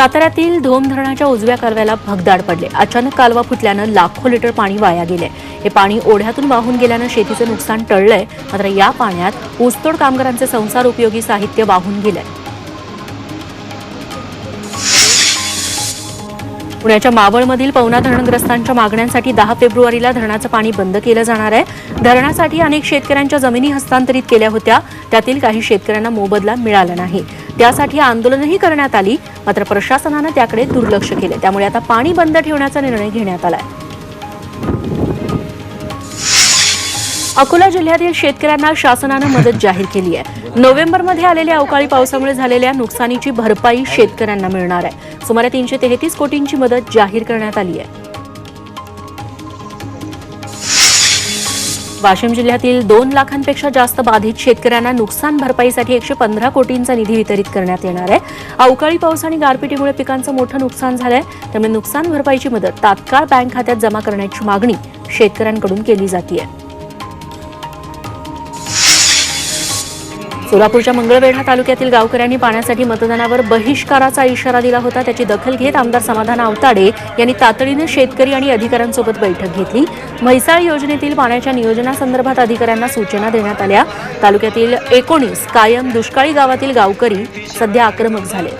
साताऱ्यातील धोम धरणाच्या उजव्या कालव्याला भगदाड पडले. अचानक कालवा फुटल्यानं लाखो लिटर पाणी वाया गेले. हे पाणी ओढ्यातून वाहून गेल्यानं शेतीचं नुकसान टळलंय. मात्र या पाण्यात ऊसतोड कामगारांचे संसार उपयोगी साहित्य वाहून गेलंय. पुण्याच्या मावळमधील पवना धरणग्रस्तांच्या मागण्यांसाठी दहा फेब्रुवारीला धरणाचं पाणी बंद केलं जाणार आहे. धरणासाठी अनेक शेतकऱ्यांच्या जमिनी हस्तांतरित केल्या होत्या. त्यातील काही शेतकऱ्यांना मोबदला मिळाला नाही. त्यासाठी आंदोलनही करण्यात आली. मात्र प्रशासनानं त्याकडे दुर्लक्ष केले. त्यामुळे आता पाणी बंद ठेवण्याचा निर्णय घेण्यात आलाय. अकोला जिल्ह्यातील शेतकऱ्यांना शासनानं मदत जाहीर केली आहे. नोव्हेंबरमध्ये आलेल्या अवकाळी पावसामुळे झालेल्या नुकसानीची भरपाई शेतकऱ्यांना मिळणार आहे. सुमारे तीनशे तेहतीस कोटींची मदत जाहीर करण्यात आली आहे. वाशिम जिल्ह्यातील दोन लाखांपेक्षा जास्त बाधित शेतकऱ्यांना नुकसान भरपाईसाठी एकशे पंधरा कोटींचा निधी वितरित करण्यात येणार आहे. अवकाळी पाऊस आणि गारपिटीमुळे पिकांचं मोठं नुकसान झालंय. त्यामुळे नुकसान भरपाईची मदत तात्काळ बँक खात्यात जमा करण्याची मागणी शेतकऱ्यांकडून केली जाते सोलापूरच्या मंगळवेढा तालुक्यातील गावकऱ्यांनी पाण्यासाठी मतदानावर बहिष्काराचा इशारा दिला होता. त्याची दखल घेत आमदार समाधान आवताडे यांनी तातडीनं शेतकरी आणि अधिकाऱ्यांसोबत बैठक घेतली. म्हैसाळ योजनेतील पाण्याच्या नियोजनासंदर्भात अधिकाऱ्यांना सूचना देण्यात आल्या. तालुक्यातील एकोणीस कायम दुष्काळी गावातील गावकरी सध्या आक्रमक झाले.